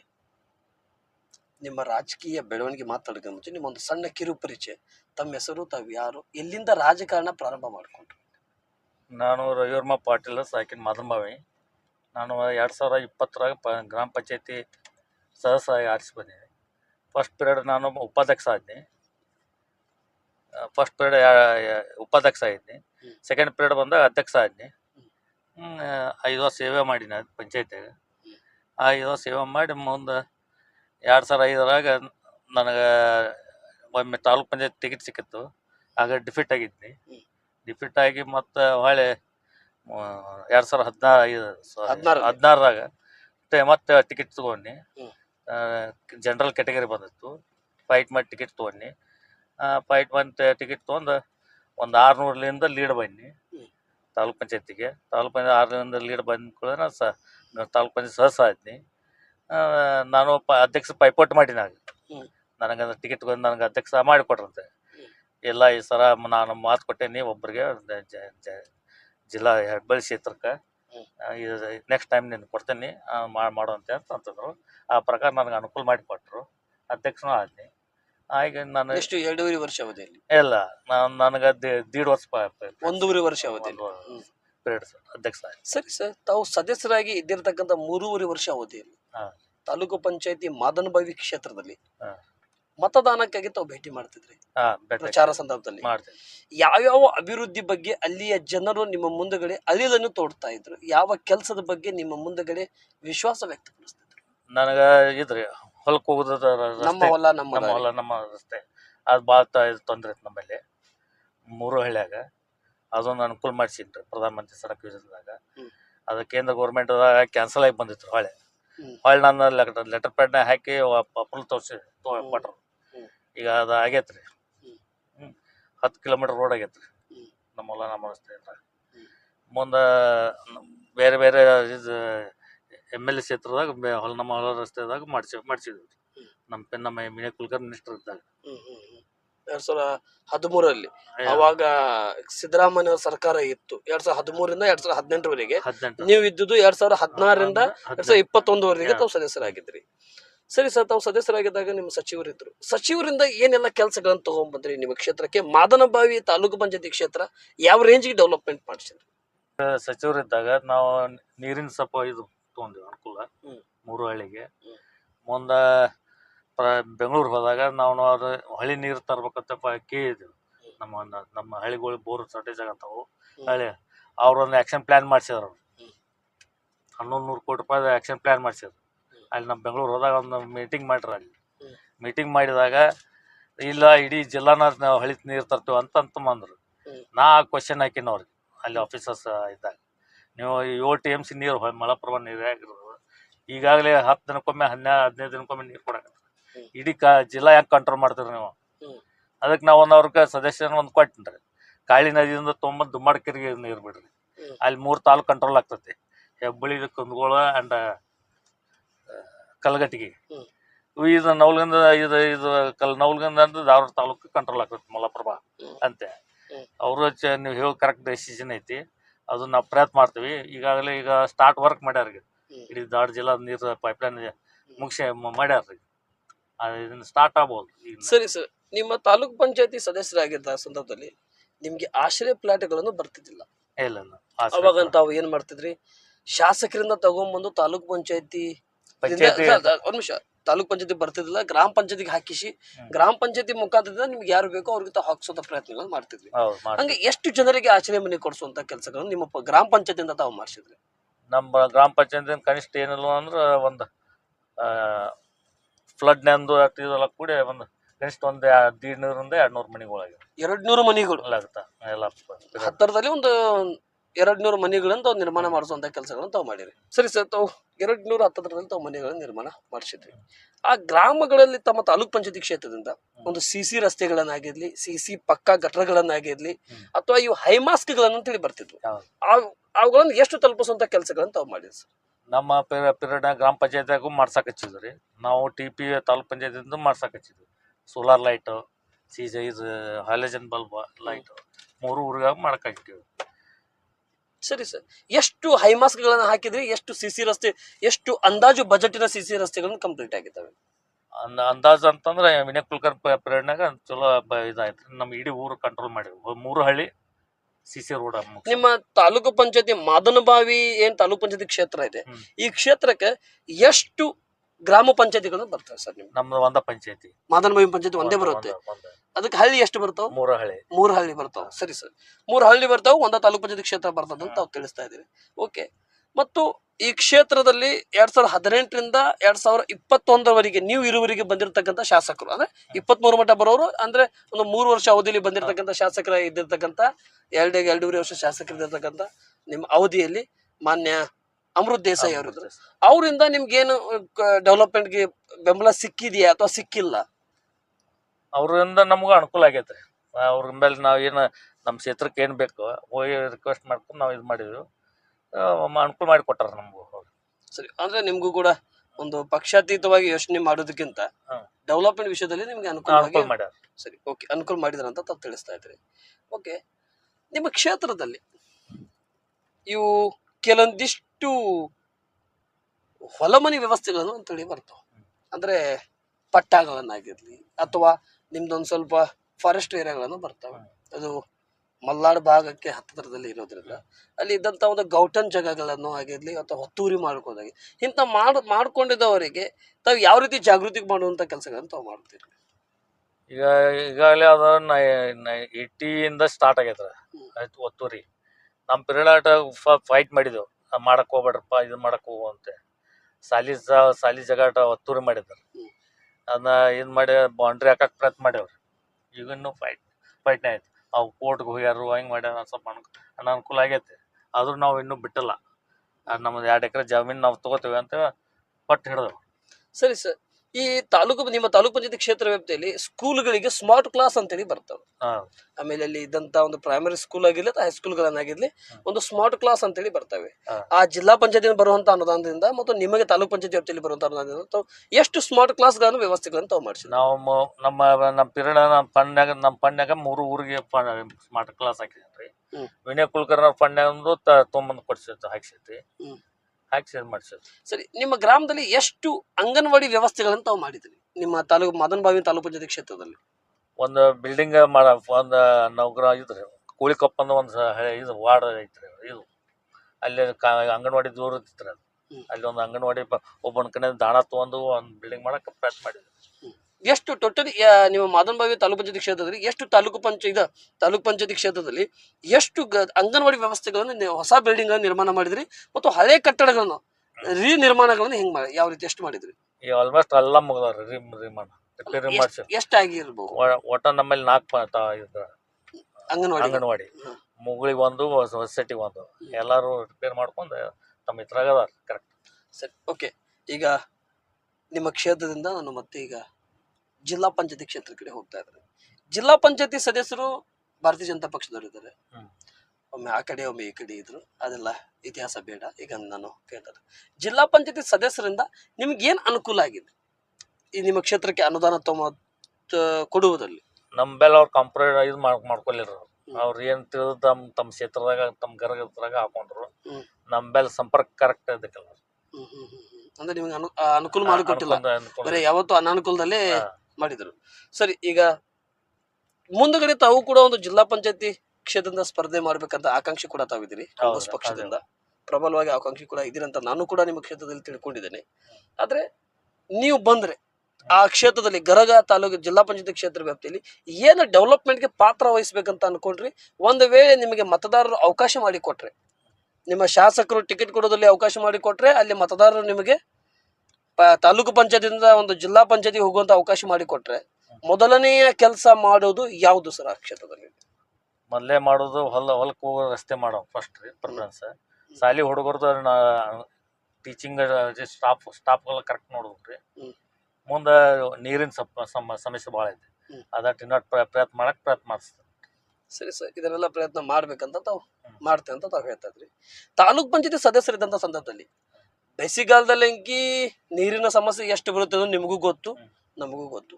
ನಿಮ್ಮ ರಾಜಕೀಯ ಬೆಳವಣಿಗೆ ಮಾತಾಡೋಕ್ಕಿಂತ ಮುಂಚೆ ನಿಮ್ಮ ಒಂದು ಸಣ್ಣ ಕಿರು ಪರಿಚಯ ತಮ್ಮ ಹೆಸರು ತಾವು ಯಾರು ಎಲ್ಲಿಂದ ರಾಜಕಾರಣ ಪ್ರಾರಂಭ ಮಾಡಿಕೊಂಡ್ರು? ನಾನು ರವಿವರ್ಮ ಪಾಟೀಲ್ ಸಾಕಿನ ಮದನ್ಬಾವಿ ನಾನು ಎರಡು ಸಾವಿರ ಇಪ್ಪತ್ತರಾಗ ಪ ಗ್ರಾಮ ಪಂಚಾಯತಿ ಸದಸ್ಯರಾಗಿ ಆರಿಸಿ ಬಂದೆ ಫಸ್ಟ್ ಪೀರಿಯಡ್ ನಾನು ಉಪಾಧ್ಯಕ್ಷ ಆದ್ನಿ. ಫಸ್ಟ್ ಪೀರಿಯಡ್ ಉಪಾಧ್ಯಕ್ಷ ಆಗಿದ್ದೆ ಸೆಕೆಂಡ್ ಪೀರಿಯಡ್ ಬಂದಾಗ ಅಧ್ಯಕ್ಷ ಆದ್ನಿ. ಐದು ವರ್ಷ ಸೇವೆ ಮಾಡೀನಿ ಪಂಚಾಯತಿಯಾಗ. ಆ ಐದು ವರ್ಷ ಸೇವೆ ಮಾಡಿ ಮುಂದೆ ಎರಡು ಸಾವಿರ ಐದರಾಗ ನನಗೆ ಒಮ್ಮೆ ತಾಲೂಕ್ ಪಂಚಾಯತ್ ಟಿಕೆಟ್ ಸಿಕ್ಕಿತ್ತು. ಆಗ ಡಿಫಿಟ್ ಆಗಿದ್ನಿ. ಡಿಫಿಟ್ ಆಗಿ ಮತ್ತು ಹೊಳೆ ಎರಡು ಸಾವಿರ ಹದಿನಾರು ಐದು ಹದಿನಾರು ಹದಿನಾರರಾಗ. ಮತ್ತೆ ಟಿಕೆಟ್ ತೊಗೊಂಡು. ಜನರಲ್ ಕ್ಯಾಟಗರಿ ಬಂದಿತ್ತು. ಫೈಟ್ ಮಾಡಿ ಟಿಕೆಟ್ ತೊಗೊಂಡು ಫೈಟ್ ಮಾಡಿ ಟಿಕೆಟ್ ತೊಗೊಂಡು ಒಂದು ಆರುನೂರಲಿಂದ ಲೀಡ್ ಬನ್ನಿ. ತಾಲೂಕ್ ಪಂಚಾಯತಿಗೆ. ತಾಲೂಕ್ ಪಂಚಾಯತ್ ಆರರಿಂದ ಲೀಡ್ ಬಂದ ಕೂಡ ಸ ತಾಲೂಕ್ ಪಂಚಾಯತ್ ಸದಸ್ಯ ಆದ್ನಿ. ನಾನು ಪ ಅಧ್ಯಕ್ಷ ಪೈಪೋಟ್ ಮಾಡಿನ ಹ್ಮ್. ನನಗೆ ಟಿಕೆಟ್ ಬಂದು ನನಗೆ ಅಧ್ಯಕ್ಷ ಮಾಡಿಕೊಟ್ರಂತೆ. ಎಲ್ಲ ಈ ಸರ ನಾನು ಮಾತು ಕೊಟ್ಟೇನಿ ಒಬ್ಬರಿಗೆ ಜಿಲ್ಲಾ ಹೆಬ್ಬಳ್ಳಿ ಕ್ಷೇತ್ರಕ್ಕೆ. ನೆಕ್ಸ್ಟ್ ಟೈಮ್ ನೀನು ಕೊಡ್ತೇನೆ ಮಾಡೋ ಅಂತ ಅಂತಂದ್ರು ಆ ಪ್ರಕಾರ ನನಗೆ ಅನುಕೂಲ ಮಾಡಿಕೊಟ್ರು ಅಧ್ಯಕ್ಷನೂ ಆದ್ನಿ. ಹಾಗೆ ನಾನು ಎಷ್ಟು ಎರಡೂವರೆ ವರ್ಷ ಅವಧಿಯಲ್ಲಿ? ಇಲ್ಲ ನಾನು ನನಗೆ ದೀಡ್ ವರ್ಷ ಒಂದೂವರೆ ವರ್ಷ ಅವಧಿಯಲ್ಲಿ. ಪೀರಿಯಡ್ ಅಧ್ಯಕ್ಷ. ಸರಿ ಸರ್ ತಾವು ಸದಸ್ಯರಾಗಿ ಇದ್ದಿರತಕ್ಕಂಥ ಮೂರುವರೆ ವರ್ಷ ಅವಧಿಯಲ್ಲಿ ಹಾ. ತಾಲೂಕು ಪಂಚಾಯತಿ ಮಾದನಬಾವಿ ಕ್ಷೇತ್ರದಲ್ಲಿ ಹಾ. ಮತದಾನಕ್ಕಾಗಿ ತಾವು ಭೇಟಿ ಮಾಡ್ತಿದ್ರಿ? ಹಾ ಬೆಟ್ಟ ಪ್ರಚಾರ ಸಂದರ್ಭದಲ್ಲಿ. ಮಾಡ್ತೇನೆ ಯಾವ್ಯಾವ ಅಭಿವೃದ್ಧಿ ಬಗ್ಗೆ ಅಲ್ಲಿಯ ಜನರು ನಿಮ್ಮ ಮುಂದಗಡೆ ಅಲ್ಲಿದನ್ನು ತೋಡ್ತಾ ಇದ್ರು? ಯಾವ ಕೆಲಸದ ಬಗ್ಗೆ ನಿಮ್ಮ ಮುಂದಗಡೆ ವಿಶ್ವಾಸ ವ್ಯಕ್ತಪಡಿಸ್ತಿದ್ರು? ನನಗೆ ಇದ್ರಿ ಹೊಲಕ್ಕೆ ಹೋಗೋದ ನಮ್ಮ ಹೊಲ ನಮ್ಮ ನಮ್ಮ ಹೊಲ ನಮ್ಮ ರಸ್ತೆ. ಅದು ಭಾಳ ತೊಂದರೆ ಐತೆ ನಮ್ಮಲ್ಲಿ. ಮೂರು ಹಳ್ಳಿಯಾಗ ಅದೊಂದು ಅನುಕೂಲ ಮಾಡಿಸಿನ್ರಿ ಪ್ರಧಾನಮಂತ್ರಿ ಸಡಕ್ ಯೋಜನೆದಾಗ. ಅದು ಕೇಂದ್ರ ಗೌರ್ಮೆಂಟ್ ಕ್ಯಾನ್ಸಲ್ ಆಗಿ ಬಂದಿತ್ತು ಹೊಳೆ ಹೊಳೆ ನನ್ನ ಲೆಟರ್ ಪ್ಯಾಡ್ನ ಹಾಕಿ ಅಪ್ರೂವಲ್ ತೋರಿಸಿ. ಕೊಟ್ರು. ಈಗ ಅದು ಆಗೈತ್ರಿ. ಹತ್ತು ಕಿಲೋಮೀಟರ್ ರೋಡ್ ಆಗೈತ್ರಿ. ರೀ ನಮ್ಮ ಹೊಲ ನಮ್ಮ ರಸ್ತೆ. ಮುಂದೆ ಬೇರೆ ಬೇರೆ ಇದು ಎಂ ಎಲ್ ಎ ಕ್ಷೇತ್ರದಾಗ ಬೆ- ಹೊಲ ನಮ್ಮ ಹೊಲ ರಸ್ತೆದಾಗ ಮಾಡಿಸಿ ಮಾಡಿಸಿದ್ವಿ. ನಮ್ಮ ಪೆನ್ ನಮ್ಮ ವಿನಯ್ ಕುಲಕರ್ಣಿ ಮಿನಿಸ್ಟರ್ ಇದ್ದಾಗ. ಎರಡ್ ಸಾವಿರ ಹದಿಮೂರಲ್ಲಿ ಅವಾಗ ಸಿದ್ದರಾಮಯ್ಯ ಅವ್ರ ಸರ್ಕಾರ ಇತ್ತು. ಎರಡ್ ಸಾವಿರದ ಹದಿಮೂರಿಂದ ಎರಡ್ ಸಾವಿರದ ಹದಿನೆಂಟರವರೆಗೆ. ಹದಿನೆಂಟು ನೀವು ಇದ್ದುದು ಎರಡ್ ಸಾವಿರ ಹದಿನಾರರಿಂದ ಎರಡ್ ಸಾವಿರ ಇಪ್ಪತ್ತೊಂದವರೆಗೆ. ತಾವು ಸದಸ್ಯರಾಗಿದ್ರಿ. ಸರಿ ಸರ್ ತಾವು ಸದಸ್ಯರಾಗಿದ್ದಾಗ ನಿಮ್ಮ ಸಚಿವರಿದ್ರು ಸಚಿವರಿಂದ ಏನೆಲ್ಲ ಕೆಲಸಗಳನ್ನು ತಗೊಂಡ್ಬಂದ್ರಿ? ನಿಮ್ಮ ಕ್ಷೇತ್ರಕ್ಕೆ ಮಾದನಬಾವಿ ತಾಲೂಕು ಪಂಚಾಯತಿ ಕ್ಷೇತ್ರ ಯಾವ ರೇಂಜ್ಗೆ ಡೆವಲಪ್ಮೆಂಟ್ ಮಾಡಿಸಿದ್ರಿ? ಸಚಿವರಿದ್ದಾಗ ನಾವು ನೀರಿನ ಸ್ವಲ್ಪ ಇದು ತೊಗೊಂಡಿವಿ ಅನುಕೂಲ. ಮೂರು ಹಳ್ಳಿಗೆ. ಮುಂದೆ ಪ್ರ ಬೆಂಗಳೂರು ಹೋದಾಗ ನಾವು ಅದು ಹಳ್ಳಿ ನೀರು ತರ್ಬೇಕಂತ ಕೇಳಿದ್ದೆವು ಕೇಳಿದ್ವಿ ನಮ್ಮ ನಮ್ಮ ಹಳ್ಳಿಗಳು ಬೋರ್ ಶಾರ್ಟೇಜ್ ಆಗತ್ತವು. ಹಳ್ಳಿ ಅವ್ರೊಂದು ಆ್ಯಕ್ಷನ್ ಪ್ಲ್ಯಾನ್ ಮಾಡ್ಸಿದ್ರು ಅವ್ರು. ಹನ್ನೊಂದು ನೂರು ಕೋಟಿ ರೂಪಾಯಿ ಆ್ಯಕ್ಷನ್ ಪ್ಲ್ಯಾನ್ ಮಾಡ್ಸಿದ್ರು. ಅಲ್ಲಿ ನಮ್ಮ ಬೆಂಗಳೂರು ಹೋದಾಗ ಒಂದು ಮೀಟಿಂಗ್ ಮಾಡ್ರಿ ಅಲ್ಲಿ. ಮೀಟಿಂಗ್ ಮಾಡಿದಾಗ ಇಲ್ಲ ಇಡೀ ಜಿಲ್ಲಾನ ನಾವು ಹಳಿತ ನೀರು ತರ್ತೀವಿ ಅಂತ ಅಂತಂದ್ರು ಹ್ಮ್. ನಾ ಕ್ವಶನ್ ಹಾಕಿನ ಅವ್ರಿಗೆ. ಅಲ್ಲಿ ಆಫೀಸರ್ಸ್ ಇದ್ದಾಗ. ನೀವು ಏಳು ಟಿ ಎಂ ಸಿ ನೀರು ಮಲಪ್ರಭಾ ನೀರು ಆಗಿರೋದು. ಈಗಾಗಲೇ ಹತ್ತು ದಿನಕ್ಕೊಮ್ಮೆ ಹನ್ನೆರಡು ಹದಿನೈದು ದಿನಕ್ಕೊಮ್ಮೆ ನೀರು ಕೊಡಕ್ಕೆ ಹ್ಮ್. ಇಡೀ ಕ ಜಿಲ್ಲಾ ಯಾಕೆ ಕಂಟ್ರೋಲ್ ಮಾಡ್ತೀರಿ ನೀವು? ಅದಕ್ಕೆ ನಾವು ಒಂದು ಅವ್ರಿಗೆ ಸಜೆಷನ್ ಒಂದು ಕೊಟ್ಟಿನ್ರಿ ಕಾಳಿ ನದಿಯಿಂದ ತೊಗೊಂಬಂದು ದುಮ್ಮಾಡ್ಕರಿಗೆ ನೀರು ಬಿಡ್ರಿ. ಅಲ್ಲಿ ಮೂರು ತಾಲೂಕು ಕಂಟ್ರೋಲ್ ಆಗ್ತೈತಿ. ಹೆಬ್ಬಳ್ಳಿ ಕುಂದಗೋಳ ಆ್ಯಂಡ್ ಕಲಗಟ್ಟಿಗೆ. ಇದು ನವಲ್ಗಂದ ಇದು ಇದು ಕಲ್ ನವಲ್ಗಂದ ಅಂದ್ರೆ ಧಾರವಾಡ ತಾಲೂಕು ಕಂಟ್ರೋಲ್ ಆಗ್ತೈತಿ ಮಲಪ್ರಭಾ ಅಂತೆ. ಅವರು ಅವರು ನೀವು ಹೇಳೋ ಕರೆಕ್ಟ್ ಡೆಸಿಷನ್ ಐತಿ. ಅದು ನಾವು ಪ್ರಯತ್ನ ಮಾಡ್ತೀವಿ. ಈಗಾಗಲೇ ಈಗ ಸ್ಟಾರ್ಟ್ ವರ್ಕ್ ಮಾಡ್ಯಾರ ಈಗ. ಇಡೀ ದಾಡ್ ಜಿಲ್ಲಾ ನೀರು ಪೈಪ್ಲೈನ್ ಮುಗಿಸಿ ಮಾಡ್ಯಾರ ಈಗ. ಇದನ್ನ ಸ್ಟಾರ್ಟ್ ಆಗ್ಬೋದು ಈಗ. ಸರಿ ಸರ್ ನಿಮ್ಮ ತಾಲೂಕ್ ಪಂಚಾಯತಿ ಸದಸ್ಯರಾಗಿದ್ದ ಸಂದರ್ಭದಲ್ಲಿ ನಿಮ್ಗೆ ಆಶ್ರಯ ಪ್ಲಾಟ್ಗಳನ್ನು ಬರ್ತಿದ್ದಿಲ್ಲ. ಇಲ್ಲ ಇಲ್ಲ. ಆ ಸರಿ. ಅವಾಗ ತಾವು ಏನ್ ಮಾಡ್ತಿದ್ರಿ? ಶಾಸಕರಿಂದ ತಗೊಂಡ್ಬಂದು ತಾಲೂಕ್ ಪಂಚಾಯತಿ ಪಂಚಾಯ್ತಿ ಒಂದ್ ನಿಮಿಷ. ತಾಲೂಕ್ ಪಂಚಾಯತಿ ಬರ್ತಿದ್ದಿಲ್ಲ ಗ್ರಾಮ ಪಂಚಾಯತಿಗೆ ಹಾಕಿಸಿ ಗ್ರಾಮ ಪಂಚಾಯತಿ ಮುಖಾಂತರ ನಿಮ್ಗೆ ಯಾರು ಬೇಕೋ ಅವ್ರಿಗೆ ಹಾಕ್ಸೋದ ಪ್ರಯತ್ನಗಳನ್ನು ಮಾಡ್ತಿದ್ವಿ. ಹೌದು ಮಾಡಿ ಹಂಗೆ ಎಷ್ಟು ಜನರಿಗೆ ಆಶ್ರಯ ಮನೆ ಕೊಡಿಸುವಂತ ಕೆಲಸಗಳನ್ನು ನಿಮ್ಮ ಪ- ಗ್ರಾಮ ಪಂಚಾಯತಿಯಿಂದ ತಾವು ಮಾಡಿಸಿದ್ರಿ? ನಮ್ಮ ಗ್ರಾಮ ಪಂಚಾಯತಿ ಕನಿಷ್ಠ ಏನಿಲ್ಲ ಅಂದ್ರೆ ಒಂದು ಫ್ಲಡ್ ನಂದು ಇದೆಲ್ಲ ಕೂಡಿ ಒಂದು ಕನಿಷ್ಠ ಒಂದು ದೀಡ್ ನೂರಿಂದ ಎರಡು ನೂರು ಮನೆಗಳಾಗಿವೆ ಎರಡ್ ನೂರು ಮನೆಗಳು. ಎಲ್ಲ ಆಗುತ್ತಾ ಎಲ್ಲ ಪ- ಹತ್ತರದಲ್ಲಿ ಒಂದು ಎರಡ್ ನೂರು ಮನೆಗಳನ್ನು ತಾವು ನಿರ್ಮಾಣ ಮಾಡಿಸುವಂಥ ಕೆಲಸಗಳನ್ನು ತಾವು ಮಾಡಿರಿ. ಸರಿ ಸರ್ ತಾವು ಎರಡ್ ನೂರ ಹತ್ತರಲ್ಲಿ ತಾವು ಮನೆಗಳನ್ನು ನಿರ್ಮಾಣ ಮಾಡಿಸಿದ್ರಿ. ಆ ಗ್ರಾಮಗಳಲ್ಲಿ ತಮ್ಮ ತಾಲೂಕ್ ಪಂಚಾಯತಿ ಕ್ಷೇತ್ರದಿಂದ ಒಂದು ಸಿ ಸಿ ರಸ್ತೆಗಳನ್ನಾಗಿರ್ಲಿ ಸಿ ಸಿ ಪಕ್ಕಾ ಗಟರಗಳನ್ನಾಗಿರ್ಲಿ ಹ್ಮ್. ಅಥವಾ ಇವು ಹೈಮಾಸ್ಕ್ಗಳನ್ನು ಅಂತೇಳಿ ಬರ್ತಿದ್ವು. ಅವುಗಳನ್ನು ಎಷ್ಟು ತಲುಪಿಸುವಂಥ ಕೆಲಸಗಳನ್ನು ತಾವು ಮಾಡಿರಿ ಸರ್? ನಮ್ಮ ಪಿರ ಪಿರಿಯಡ್ ಗ್ರಾಮ ಪಂಚಾಯತಿಯಾಗೂ ಮಾಡ್ಸಕ್ಕೆ ಹಚ್ಚಿದ್ರಿ. ನಾವು ಟಿ ಪಿ ತಾಲೂಕ್ ಪಂಚಾಯತಿಂದ ಮಾಡ್ಸಕ್ಕೆ ಹಚ್ಚಿದ್ವಿ. ಸೋಲಾರ್ ಲೈಟು ಸೀಜ ಇದು ಹಾಲೆಜನ್ ಬಲ್ಬ್ ಲೈಟು ಮೂರು ಊರಿಗಾಗ ಮಾಡಕ್ ಹಾಕಿಟ್ಟಿವಿ ಸರಿ ಸರ್. ಎಷ್ಟು ಹೈಮಾಸ್ಕ್ಗಳನ್ನು ಹಾಕಿದ್ರಿ ಎಷ್ಟು ಸಿ ಸಿ ರಸ್ತೆ ಎಷ್ಟು ಅಂದಾಜು ಬಜೆಟಿನ ಸಿ ಸಿ ರಸ್ತೆಗಳನ್ನು ಕಂಪ್ಲೀಟ್ ಆಗಿದ್ದಾವೆ? ಅಂದ ಅಂದಾಜು ಅಂತಂದ್ರೆ ವಿನಯ್ ಕುಲ್ಕರ್ ಪ್ರೇರಣೆಗೆ ಚಲೋ ಬ- ಇದಾಯ್ತು. ನಮ್ಮ ಇಡೀ ಊರು ಕಂಟ್ರೋಲ್ ಮಾಡಿ ಮೂರು ಹಳ್ಳಿ ಸಿ ಸಿ ರೋಡ್ ನಿಮ್ಮ ತಾಲೂಕು ಪಂಚಾಯತಿ ಮಾದನಬಾವಿ ಏನ್ ತಾಲೂಕು ಪಂಚಾಯತಿ ಕ್ಷೇತ್ರ ಇದೆ ಹ್ಮ್. ಈ ಕ್ಷೇತ್ರಕ್ಕೆ ಎಷ್ಟು ಗ್ರಾಮ ಪಂಚಾಯತಿಗಳು ಬರ್ತವೆ ಸರ್ ನಿಮ್ಗೆ. ನಮ್ದು ಒಂದ ಪಂಚಾಯತಿ. ಪಂಚಾಯಿತಿ ಪಂಚಾಯತಿ ಒಂದೇ ಬರುತ್ತೆ. ಅದಕ್ಕೆ ಹಳ್ಳಿ ಎಷ್ಟು ಬರ್ತಾವ? ಮೂರು ಹಳ್ಳಿ. ಮೂರು ಹಳ್ಳಿ ಬರ್ತಾವ. ಸರಿ ಸರ್. ಮೂರು ಹಳ್ಳಿ ಬರ್ತಾವ ಒಂದ ತಾಲೂಕು ಪಂಚಾಯತಿ ಕ್ಷೇತ್ರ ಬರ್ತದ ಅಂತ ತಾವು ತಿಳಿಸ್ತಾ ಇದ್ದೀವಿ. ಓಕೆ. ಮತ್ತು ಈ ಕ್ಷೇತ್ರದಲ್ಲಿ ಎರಡ್ ಸಾವಿರದ ಹದಿನೆಂಟರಿಂದ ಎರಡ್ ಸಾವಿರ ಇಪ್ಪತ್ತೊಂದರವರೆಗೆ ನೀವು ಇರುವರಿಗೆ ಬಂದಿರತಕ್ಕಂಥ ಶಾಸಕರು. ಅಂದ್ರೆ ಇಪ್ಪತ್ಮೂರು ಮಟ್ಟ ಬರೋರು ಅಂದ್ರೆ ಒಂದು ಮೂರು ವರ್ಷ ಅವಧಿಯಲ್ಲಿ ಬಂದಿರತಕ್ಕಂಥ ಶಾಸಕರ ಇದ್ದಿರ್ತಕ್ಕಂಥ ಎರಡೇ ಎರಡೂವರೆ ವರ್ಷ ಶಾಸಕರಿದ್ದಿರ್ತಕ್ಕಂಥ ನಿಮ್ಮ ಅವಧಿಯಲ್ಲಿ ಮಾನ್ಯ ಅಮೃತ್ ದೇಸಾಯಿ ಅವರು ಅವರಿಂದ ನಿಮ್ಗೇನು ಡೆವಲಪ್ಮೆಂಟ್ಗೆ ಬೆಂಬಲ ಸಿಕ್ಕಿದೆಯಾ ಅಥವಾ ಸಿಕ್ಕಿಲ್ಲ? ಅವರಿಂದ ನಮಗೂ ಅನುಕೂಲ ಆಗೈತೆ ಅವ್ರ ಮೇಲೆ ನಾವು ಏನು ನಮ್ಮ ಕ್ಷೇತ್ರಕ್ಕೆ ಏನು ಬೇಕು ಹೋಗಿ ರಿಕ್ವೆಸ್ಟ್ ಮಾಡ್ಕೊಂಡು ನಾವು ಇದು ಮಾಡಿದ್ವಿ. ಅನುಕೂಲ ಮಾಡಿ ಕೊಟ್ಟಾರ ನಮಗೂ ಸರಿ ಅಂದ್ರೆ ನಿಮ್ಗೂ ಕೂಡ ಒಂದು ಪಕ್ಷಾತೀತವಾಗಿ ಯೋಚನೆ ಮಾಡೋದಕ್ಕಿಂತ ಡೆವಲಪ್ಮೆಂಟ್ ವಿಷಯದಲ್ಲಿ ನಿಮ್ಗೆ ಅನುಕೂಲ ಮಾಡ್ಯಾರ. ಸರಿ ಓಕೆ ಅನುಕೂಲ ಮಾಡಿದ್ರ ಅಂತ ತಾವು ತಿಳಿಸ್ತಾ ಇದ್ರಿ. ಓಕೆ ನಿಮ್ಮ ಕ್ಷೇತ್ರದಲ್ಲಿ ಇವು ಕೆಲವೊಂದಿಷ್ಟು ಹೊಲಮನಿ ವ್ಯವಸ್ಥೆಗಳನ್ನು ಅಂತೇಳಿ ಬರ್ತವೆ. ಅಂದ್ರೆ ಪಟ್ಟಾಗಳನ್ನಾಗಿರ್ಲಿ ಅಥವಾ ನಿಮ್ದೊಂದು ಸ್ವಲ್ಪ ಫಾರೆಸ್ಟ್ ಏರಿಯಾಗಳನ್ನು ಬರ್ತವೆ. ಅದು ಮಲ್ನಾಡು ಭಾಗಕ್ಕೆ ಹತ್ತಿರದಲ್ಲಿ ಇರೋದ್ರಿಂದ ಅಲ್ಲಿ ಇದ್ದಂಥ ಒಂದು ಗೌಟನ್ ಜಾಗಗಳನ್ನು ಆಗಿರಲಿ ಅಥವಾ ಹೊತ್ತೂರಿ ಮಾಡ್ಕೋದಾಗಿ ಇಂಥ ಮಾಡ್ ಮಾಡ್ಕೊಂಡಿದ್ದವರಿಗೆ ತಾವು ಯಾವ ರೀತಿ ಜಾಗೃತಿ ಮಾಡುವಂಥ ಕೆಲಸಗಳನ್ನು ತಾವು ಮಾಡ್ತೀರಿ? ಈಗ ಈಗಾಗಲೇ ಅದು ಇಟ್ಟಿಯಿಂದ ಸ್ಟಾರ್ಟ್ ಆಗೈತೆ ಒತ್ತೂರಿ ಆಯ್ತು ಒತ್ತುರಿ. ನಮ್ಮ ಪಿರಳಾಟ ಫೈಟ್ ಮಾಡಿದೆವು. ಮಾಡಕ್ ಹೋಗ್ಬೇಡ್ರಪ್ಪ ಇದು ಮಾಡಕ್ ಹೋಗು ಅಂತ. ಸಾಲಿ ಸಾಲಿ ಜಗಾಟ ಒತ್ತೂರಿ ಮಾಡಿದ್ರು ಅದನ್ನ ಇದು ಮಾಡಿ ಬೌಂಡ್ರಿ ಹಾಕಕ್ ಪ್ರಯತ್ನ ಮಾಡ್ಯಾವ್ರಿ. ಈಗ ಇನ್ನೂ ಫೈಟ್ ಫೈಟ್ನೇ ಆಯ್ತು. ಅವು ಕೋರ್ಟ್ಗೆ ಹೋಗ್ಯಾರು, ಹೆಂಗೆ ಮಾಡ್ಯಾರ ಸ್ವಲ್ಪ ಅನಾನುಕೂಲ ಆಗೈತೆ. ಆದ್ರೂ ನಾವು ಇನ್ನೂ ಬಿಟ್ಟಲ್ಲ. ನಮ್ಮದು ಎರಡು ಎಕರೆ ಜಮೀನು ನಾವು ತೊಗೋತೀವಿ ಅಂತ ಪಟ್ಟು ಹಿಡ್ದವು. ಸರಿ ಸರ್. ಈ ತಾಲೂಕು ನಿಮ್ಮ ತಾಲೂಕು ಪಂಚಾಯತಿ ಕ್ಷೇತ್ರ ವ್ಯಾಪ್ತಿಯಲ್ಲಿ ಸ್ಕೂಲ್ಗಳಿಗೆ ಸ್ಮಾರ್ಟ್ ಕ್ಲಾಸ್ ಅಂತೇಳಿ ಬರ್ತವೆ ಹಾಂ. ಆಮೇಲೆ ಅಲ್ಲಿ ಇದ್ದಂತ ಒಂದು ಪ್ರೈಮರಿ ಸ್ಕೂಲ್ ಆಗಿರ್ಲಿ ಅಥವಾ ಹೈಸ್ಕೂಲ್ಗಳನ್ನಾಗಿರ್ಲಿ ಒಂದು ಸ್ಮಾರ್ಟ್ ಕ್ಲಾಸ್ ಅಂತೇಳಿ ಬರ್ತವೆ. ಹಾ. ಆ ಜಿಲ್ಲಾ ಪಂಚಾಯತಿ ಬರುವಂತ ಅನುದಾನದಿಂದ ಮತ್ತು ನಿಮಗೆ ತಾಲೂಕು ಪಂಚಾಯತಿ ವ್ಯಾಪ್ತಿಯಲ್ಲಿ ಬರುವಂತ ಅನುದಾನದಿಂದ ಎಷ್ಟು ಸ್ಮಾರ್ಟ್ ಕ್ಲಾಸ್ಗಳನ್ನು ವ್ಯವಸ್ಥೆಗಳನ್ನು ತಾವು ಮಾಡಿಸಿ ನಾವು ನಮ್ಮ ನಮ್ಮ ಪಿರಣ ನಮ್ಮ ಫಂಡ್ನಾಗ ನಮ್ಮ ಪಣ್ಯಾಗ ಮೂರು ಊರಿಗೆ ಸ್ಮಾರ್ಟ್ ಕ್ಲಾಸ್ ಹಾಕಿದ್ರಿ ವಿನಯ ಕುಲಕರ್ಣಿ ಒಂದು ತೊಗೊಂಬಂದು ಹಾಕ್ಸೈತಿ ಹಾಕ್ಸಿರ್ತಿ ಹ್ಮ್. ಹಾಕ್ಸಿ ಮಾಡಿಸೋದು ಸರಿ ನಿಮ್ಮ ಗ್ರಾಮದಲ್ಲಿ ಎಷ್ಟು ಅಂಗನವಾಡಿ ವ್ಯವಸ್ಥೆಗಳನ್ನು ತಾವು ಮಾಡಿದ್ರಿ ನಿಮ್ಮ ತಾಲೂಕು ಮದನಬಾವಿ ತಾಲೂಕು ಪಂಚಾಯತಿ ಕ್ಷೇತ್ರದಲ್ಲಿ? ಒಂದು ಬಿಲ್ಡಿಂಗ್ ಮಾಡ ಒಂದು ನೌಕರ ಇದ್ರಿ ಕೋಳಿಕೊಪ್ಪ ಅನ್ನೋ ಒಂದು ಇದು ವಾರ್ಡ್ ಐತ್ರಿ ಇದು. ಅಲ್ಲಿ ಕಾ ಅಂಗನವಾಡಿ ದೂರ ಅದು. ಹ್ಮ್. ಅಲ್ಲಿ ಒಂದು ಅಂಗನವಾಡಿ ಒಬ್ಬನ ಕಡೆ ದಾಣ ತೊಗೊಂಡು ಒಂದು ಬಿಲ್ಡಿಂಗ್ ಮಾಡಕ್ಕೆ ಪ್ರಯತ್ನ ಮಾಡಿದ್ವಿ. ಎಷ್ಟು ಟೋಟಲ್ ನಿಮ್ಮ ಮಾದನ್ ಬಾವಿ ತಾಲೂಕು ಪಂಚಾಯತಿ ಕ್ಷೇತ್ರದಲ್ಲಿ ಎಷ್ಟು ತಾಲೂಕು ಪಂಚಾಯತ್ ತಾಲೂಕು ಪಂಚಾಯತಿ ಕ್ಷೇತ್ರದಲ್ಲಿ ಎಷ್ಟು ಅಂಗನವಾಡಿ ವ್ಯವಸ್ಥೆಗಳನ್ನು ನೀವು ಹೊಸ ಬಿಲ್ಡಿಂಗ್ ನಿರ್ಮಾಣ ಮಾಡಿದ್ರಿ ಮತ್ತು ಹಳೆ ಕಟ್ಟಡಗಳನ್ನು ರೀನಿರ್ಮಾಣಗಳನ್ನು ನಿರ್ಮಾಣಗಳನ್ನು ಹೆಂಗ್ ಮಾಡಿ ಯಾವ ರೀತಿ ಎಷ್ಟು ಮಾಡಿದ್ರಿ? ಆಲ್ಮೋಸ್ಟ್ ಎಲ್ಲ ಮುಗಿದವ್ರಿ ರೀ ನಿರ್ಮಾಣ ರಿಪೇರಿ ಮಾಡಿಸಿ ಎಷ್ಟಾಗಿರ್ಬೋದು ಒಟ್ಟ ನಮ್ಮಲ್ಲಿ ನಾಲ್ಕು ಇದು ಅಂಗನವಾಡಿ. ಅಂಗನವಾಡಿ. ಮುಗುಳಿಗೆ ಒಂದು ಹೊಸಟಿಗೆ ಒಂದು. ಎಲ್ಲರೂ ರಿಪೇರ್ ಮಾಡ್ಕೊಂಡು ತಮ್ಮ ಇದ್ರಾಗ ಕರೆಕ್ಟ್ ಸರಿ ಓಕೆ ಈಗ ನಿಮ್ಮ ಕ್ಷೇತ್ರದಿಂದ ನಾನು ಮತ್ತೆ ಈಗ ಜಿಲ್ಲಾ ಪಂಚಾಯತಿ ಕ್ಷೇತ್ರ ಕಡೆ ಹೋಗ್ತಾ ಇದ್ದಾರೆ. ಜಿಲ್ಲಾ ಪಂಚಾಯತಿ ಸದಸ್ಯರು ಭಾರತೀಯ ಜನತಾ ಪಕ್ಷದವರು ಇದ್ದಾರೆ. ಒಮ್ಮೆ ಆ ಕಡೆ ಒಮ್ಮೆ ಈ ಕಡೆ ಇದ್ರು. ಅದೆಲ್ಲ ಇತಿಹಾಸ ಬೇಡ. ಈಗ ನಾನು ಕೇಳ್ತಾರೆ ಜಿಲ್ಲಾ ಪಂಚಾಯತಿ ಸದಸ್ಯರಿಂದ ನಿಮ್ಗೆ ಏನ್ ಅನುಕೂಲ ಆಗಿದೆ? ಈ ನಿಮ್ಮ ಕ್ಷೇತ್ರಕ್ಕೆ ಅನುದಾನ ತಮ್ಮ ಕೊಡುವುದಲ್ಲಿ. ನಮ್ಮ ಬೆಲೆ ಅವ್ರು ಕಾಂಪ್ರಮೈಸ್ ಮಾಡ್ ಮಾಡ್ಕೊಲಿಲ್ಲ ಹ್ಮ್. ಅವ್ರು ಏನ್ ತಿಳಿದು ತಮ್ಮ ತಮ್ಮ ಕ್ಷೇತ್ರದಾಗ ತಮ್ಮ ಗರಗದ್ರಾಗ ಹಾಕೊಂಡ್ರು. ನಮ್ ನಮ್ಮ ಬೆಲೆ ಸಂಪರ್ಕ ಕರೆಕ್ಟ್ ಇದಕ್ಕೆಲ್ಲ. ಅಂದ್ರೆ ನಿಮ್ಗೆ ಅನು ಅನುಕೂಲ ಮಾಡಿಕೊಟ್ಟಿಲ್ಲ. ಯಾವತ್ತು ಅನಾನುಕೂಲದಲ್ಲಿ ಬರೀ ಯಾವತ್ತೂ ಅನಾನುಕೂಲದಲ್ಲೇ ಹಾ. ಮಾಡಿದರು. ಸರಿ ಈಗ ಮುಂದಗಡೆ ತಾವು ಕೂಡ ಒಂದು ಜಿಲ್ಲಾ ಪಂಚಾಯತಿ ಕ್ಷೇತ್ರದಿಂದ ಸ್ಪರ್ಧೆ ಮಾಡ್ಬೇಕಂತ ಆಕಾಂಕ್ಷಿ ಕೂಡ ತಾವಿದ್ದೀರಿ. ಕಾಂಗ್ರೆಸ್ ಪಕ್ಷದಿಂದ. ಪ್ರಬಲವಾಗಿ ಆಕಾಂಕ್ಷಿ ಕೂಡ ಇದೀರಂತ ನಾನು ಕೂಡ ನಿಮ್ಮ ಕ್ಷೇತ್ರದಲ್ಲಿ ತಿಳ್ಕೊಂಡಿದ್ದೇನೆ. ಆದ್ರೆ ನೀವು ಬಂದ್ರೆ ಆ ಕ್ಷೇತ್ರದಲ್ಲಿ ಗರಗ ತಾಲೂಕು ಜಿಲ್ಲಾ ಪಂಚಾಯತಿ ಕ್ಷೇತ್ರ ವ್ಯಾಪ್ತಿಯಲ್ಲಿ ಏನು ಡೆವಲಪ್ಮೆಂಟ್ಗೆ ಪಾತ್ರ ವಹಿಸ್ಬೇಕಂತ ಅನ್ಕೊಂಡ್ರಿ ಒಂದು ವೇಳೆ ನಿಮಗೆ ಮತದಾರರು ಅವಕಾಶ ಮಾಡಿಕೊಟ್ರೆ ನಿಮ್ಮ ಶಾಸಕರು ಟಿಕೆಟ್ ಕೊಡೋದಲ್ಲಿ ಅವಕಾಶ ಮಾಡಿಕೊಟ್ರೆ ಅಲ್ಲಿ ಮತದಾರರು ನಿಮಗೆ ತಾಲೂಕು ಪಂಚಾಯತಿಯಿಂದ ಒಂದು ಜಿಲ್ಲಾ ಪಂಚಾಯತಿ ಹೋಗುವಂತ ಅವಕಾಶ ಮಾಡಿಕೊಟ್ರೆ ಮೊದಲನೆಯ ಕೆಲಸ ಮಾಡೋದು ಯಾವುದು ಸರ್ ಆ ಕ್ಷೇತ್ರದಲ್ಲಿ? ಮೊದಲೇ ಮಾಡೋದು ಹೊಲ ಹೊಲಕ್ಕೆ ಹೋಗೋ ರಸ್ತೆ ಮಾಡೋ ಫಸ್ಟ್ ರೀ ಪ್ರಿಫರೆನ್ಸ್ ಸಾಲಿ ಹುಡುಗರ್ದು ಟೀಚಿಂಗ್ ಸ್ಟಾಫ್ ಸ್ಟಾಫ್ ಎಲ್ಲ ಕರೆಕ್ಟ್ ನೋಡ್ಬೇಕ್ರಿ. ಮುಂದೆ ನೀರಿನ ಸಮಸ್ಯೆ ಭಾಳ ಐತಿ. ಅದಕ್ಕೆ ಅದಟ್ಟು ಇನ್ನೊಟ್ಟು ಪ್ರ- ಪ್ರಯತ್ನ ಮಾಡಕ್ ಪ್ರಯತ್ನ ಮಾಡಿಸ್ತಾರೆ ಸರಿ ಸರ್ ಇದನ್ನೆಲ್ಲ ಪ್ರಯತ್ನ ಮಾಡ್ಬೇಕಂತ ತಾವು. ಮಾಡ್ತೇವೆ ಅಂತ ತಾವು ಹೇಳ್ತಾ ಇದ್ರಿ. ತಾಲೂಕ್ ಪಂಚಾಯತಿ ಸದಸ್ಯರಿದ್ದಂಥ ಸಂದರ್ಭದಲ್ಲಿ ಬೇಸಿಗೆಗಾಲದಲ್ಲಿ ಅಂಕಿ ನೀರಿನ ಸಮಸ್ಯೆ ಎಷ್ಟು ಬರುತ್ತೆ ಅನ್ನೋದು ನಿಮಗೂ ಗೊತ್ತು, ನಮಗೂ ಗೊತ್ತು.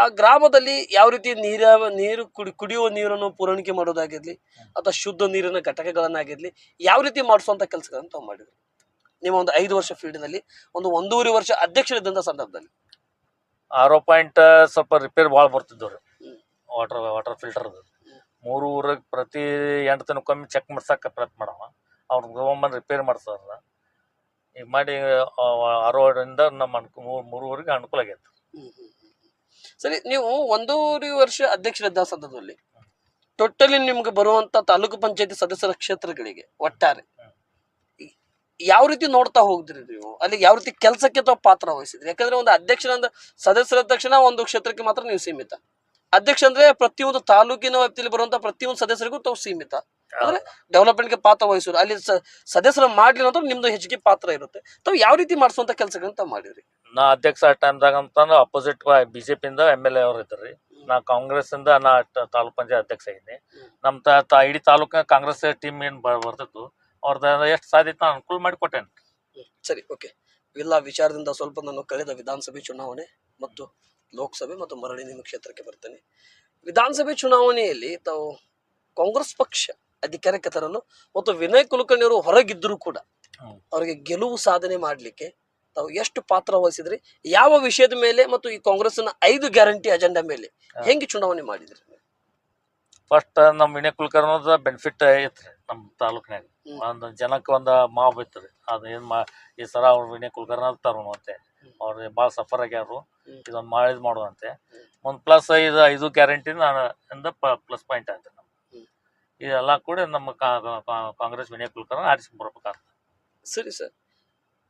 ಆ ಗ್ರಾಮದಲ್ಲಿ ಯಾವ ರೀತಿ ನೀರ, ನೀರು ಕುಡಿ, ಕುಡಿಯುವ ನೀರನ್ನು ಪೂರೈಕೆ ಮಾಡೋದಾಗಿರಲಿ, ಅಥವಾ ಶುದ್ಧ ನೀರಿನ ಘಟಕಗಳನ್ನಾಗಿರಲಿ, ಯಾವ ರೀತಿ ಮಾಡಿಸುವಂಥ ಕೆಲಸಗಳನ್ನು ತಾವು ಮಾಡಿದ್ರು? ನಿಮ್ಮ ಒಂದು ಐದು ವರ್ಷ ಫೀಲ್ಡ್ನಲ್ಲಿ, ಒಂದು ಒಂದೂವರೆ ವರ್ಷ ಅಧ್ಯಕ್ಷರಿದ್ದಂಥ ಸಂದರ್ಭದಲ್ಲಿ. ಆರೋ ಪಾಯಿಂಟ್, ಸ್ವಲ್ಪ ರಿಪೇರ್ ಭಾಳ ಬರ್ತಿದ್ದವ್ರು. ವಾಟರ್ ವಾಟರ್ ಫಿಲ್ಟರ್ದು ಮೂರು ಊರಿಗೆ ಪ್ರತಿ ಎಂಟು ದಿನಕ್ಕೊಮ್ಮೆ ಚೆಕ್ ಮಾಡ್ಸಕ್ಕೆ ಪ್ರಯತ್ನ ಮಾಡವ. ಅವ್ರು ತೊಗೊಂಬಂದು ರಿಪೇರ್ ಮಾಡ್ತಾರ ಈಗ ಮಾಡಿ ಆರೋದಿಂದ ನಮ್ಮ ಅನ್ಕು, ಮೂರು ಮೂರು ಅನುಕೂಲ ಆಗೈತೆ. ಸರಿ, ನೀವು ಒಂದೂವರೆ ವರ್ಷ ಅಧ್ಯಕ್ಷರಿದ್ದ ಸಂದರ್ಭದಲ್ಲಿ ಟೋಟಲಿ ನಿಮ್ಗೆ ಬರುವಂತ ತಾಲೂಕು ಪಂಚಾಯತಿ ಸದಸ್ಯರ ಕ್ಷೇತ್ರಗಳಿಗೆ ಒಟ್ಟಾರೆ ಯಾವ ರೀತಿ ನೋಡ್ತಾ ಹೋಗಿದ್ರಿ ನೀವು? ಅಲ್ಲಿ ಯಾವ ರೀತಿ ಕೆಲಸಕ್ಕೆ ತಾವು ಪಾತ್ರ ವಹಿಸಿದ್ರಿ? ಯಾಕಂದ್ರೆ ಒಂದು ಅಧ್ಯಕ್ಷರ ಸದಸ್ಯರ ತಕ್ಷಣ ಒಂದು ಕ್ಷೇತ್ರಕ್ಕೆ ಮಾತ್ರ ನೀವು ಸೀಮಿತ. ಅಧ್ಯಕ್ಷ ಅಂದ್ರೆ ಪ್ರತಿಯೊಂದು ತಾಲೂಕಿನ ವ್ಯಾಪ್ತಿಯಲ್ಲಿ ಬರುವಂತ ಪ್ರತಿಯೊಂದು ಸದಸ್ಯರಿಗೂ ತಾವು ಸೀಮಿತ. ಅಂದ್ರೆ ಡೆವಲಪ್ಮೆಂಟ್ಗೆ ಪಾತ್ರ ವಹಿಸೋರು. ಅಲ್ಲಿ ಸದಸ್ಯರು ಸದಸ್ಯರ ಮಾಡ್ಲಿಲ್ಲ ಅಂದ್ರೆ ನಿಮ್ದು ಹೆಚ್ಚಿಗೆ ಪಾತ್ರ ಇರುತ್ತೆ. ತಾವು ಯಾವ ರೀತಿ ಮಾಡಿಸುವಂತ ಕೆಲಸಗಳನ್ನ ತಾವು ಮಾಡಿದ್ರಿ? ನಾ ಅಧ್ಯಕ್ಷ ಆ ಟೈಮ್ದಾಗ ಅಂತಂದ್ರೆ ಅಪೋಸಿಟ್ ಬಿ ಜೆ ಪಿಯಿಂದ ಎಂ ಎಲ್ ಎ ಅವ್ರು ಇದ್ರಿ ನಾ ಕಾಂಗ್ರೆಸ್ ಇಂದ ನಾ ತಾಲೂಕು ಪಂಚಾಯತ್ ಅಧ್ಯಕ್ಷ ಹ್ಮ್. ನಮ್ಮ ಇಡೀ ತಾಲೂಕ ಕಾಂಗ್ರೆಸ್ ಟೀಮ್ ಏನು ಬರ್ತಿತ್ತು ಅವ್ರದ್ದು ಎಷ್ಟು ಸಾಧ್ಯತೆ ನಾನು ಅನುಕೂಲ ಮಾಡಿ ಕೊಟ್ಟೇನೆ. ಸರಿ ಓಕೆ ಇಲ್ಲ ವಿಚಾರದಿಂದ ಸ್ವಲ್ಪ ನಾನು ಕಳೆದ ವಿಧಾನಸಭೆ ಚುನಾವಣೆ ಮತ್ತು ಲೋಕಸಭೆ ಮತ್ತು ಮರಳಿ ನಿಮ್ಮ ಕ್ಷೇತ್ರಕ್ಕೆ ಬರ್ತೇನೆ. ವಿಧಾನಸಭೆ ಚುನಾವಣೆಯಲ್ಲಿ ತಾವು ಕಾಂಗ್ರೆಸ್ ಪಕ್ಷ ಅಧಿಕಾರಕ್ಕೆ ತರಲು ಮತ್ತು ವಿನಯ್ ಕುಲಕರ್ಣಿ ಅವರು ಹೊರಗಿದ್ದರೂ ಕೂಡ. ಅವರಿಗೆ ಗೆಲುವು ಸಾಧನೆ ಮಾಡಲಿಕ್ಕೆ ತಾವು ಎಷ್ಟು ಪಾತ್ರ ವಹಿಸಿದ್ರಿ ಯಾವ ವಿಷಯದ ಮೇಲೆ ಮತ್ತು ಈ ಕಾಂಗ್ರೆಸ್ನ ಐದು ಗ್ಯಾರಂಟಿ ಅಜೆಂಡಾ ಮೇಲೆ ಹೆಂಗೆ ಚುನಾವಣೆ ಮಾಡಿದ್ರಿ ಫಸ್ಟ್ ನಮ್ಮ ವಿನಯ್ ಕುಲಕರ್ಣದ ಬೆನಿಫಿಟ್ ಐತ್ರಿ ನಮ್ಮ ತಾಲೂಕಿನಾಗ. ಒಂದು ಜನಕ್ಕೆ ಒಂದು ಮಾಬ್ ಐತ್ರಿ ಅದು ಏನು ಮಾ ಈ ಸರ ಅವ್ರು ವಿನಯ್ ಕುಲಕರ್ಣ ತರೋಣ ಅಂತೆ ಅವ್ರ ಅವ್ರಿಗೆ ಭಾಳ ಸಫರ್ ಆಗ್ಯಾರು. ಇದೊಂದು ಮಾಡಿದ್ ಮಾಡುವಂತೆ. ಒಂದು ಪ್ಲಸ್ ಇದು ಐದು ಗ್ಯಾರಂಟಿ ನಾನು ಪ್ಲಸ್ ಪಾಯಿಂಟ್ ಆಯ್ತು. ಇದೆಲ್ಲ ಕೂಡ ನಮ್ಮ ಕಾಂಗ್ರೆಸ್ ವಿನಯ ಕುಲಕರ್ಣ ಆರಿಸಿಕೊಂಡ್ಬರ್ಬೇಕಾದ ಬರ್ಬೇಕಾಗ್ತದೆ. ಸರಿ ಸರ್.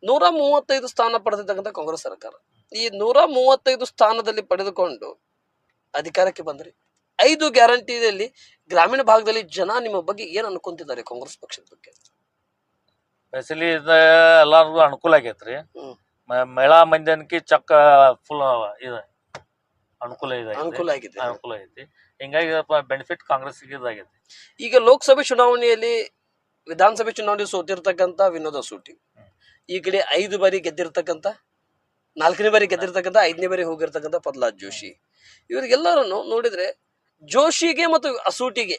ನೂರ ಮೂವತ್ತೈದು ಸ್ಥಾನ ಪಡೆದಿರ್ತಕ್ಕಂಥ ಕಾಂಗ್ರೆಸ್ ಸರ್ಕಾರ. ಈ ನೂರ ಮೂವತ್ತೈದು ಸ್ಥಾನದಲ್ಲಿ ಪಡೆದುಕೊಂಡು ಅಧಿಕಾರಕ್ಕೆ ಬಂದ್ರಿ ಐದು ಗ್ಯಾರಂಟಿಯಲ್ಲಿ ಗ್ರಾಮೀಣ ಭಾಗದಲ್ಲಿ ಜನ ನಿಮ್ಮ ಬಗ್ಗೆ ಏನ್ ಅನ್ಕೊಂತಿದ್ದಾರೆ ಕಾಂಗ್ರೆಸ್ ಪಕ್ಷದ ಬಗ್ಗೆ? ಫೆಸಿಲಿ ಇದು ಎಲ್ಲರಿಗೂ ಅನುಕೂಲ ಆಗೈತ್ರಿ. ಮಹಿಳಾ ಮಂದಿನಕ್ಕೆ ಚಕ್ಕ ಫುಲ್ ಇದೆ ಅನುಕೂಲ ಇದೆ. ಅನುಕೂಲ ಆಗಿದೆ. ಅನುಕೂಲ ಐತಿ. ಹಿಂಗಾಗಿ ಬೆನಿಫಿಟ್ ಕಾಂಗ್ರೆಸ್ಗೆ ಇದಾಗಿದೆ ಈಗ ಲೋಕಸಭೆ ಚುನಾವಣೆಯಲ್ಲಿ, ವಿಧಾನಸಭೆ ಚುನಾವಣೆ ಸೋತಿರ್ತಕ್ಕಂಥ ವಿನೋದ ಸೂಟಿ. ಈ ಕಡೆ ಐದು ಬಾರಿ ಗೆದ್ದಿರ್ತಕ್ಕಂಥ, ನಾಲ್ಕನೇ ಬಾರಿ ಗೆದ್ದಿರ್ತಕ್ಕಂಥ, ಐದನೇ ಬಾರಿ ಹೋಗಿರ್ತಕ್ಕಂಥ ಪ್ರಹ್ಲಾದ್ ಜೋಶಿ ಇವರಿಗೆಲ್ಲರನ್ನು ನೋಡಿದ್ರೆ, ಜೋಶಿಗೆ ಮತ್ತು ಅಸೂಟಿಗೆ.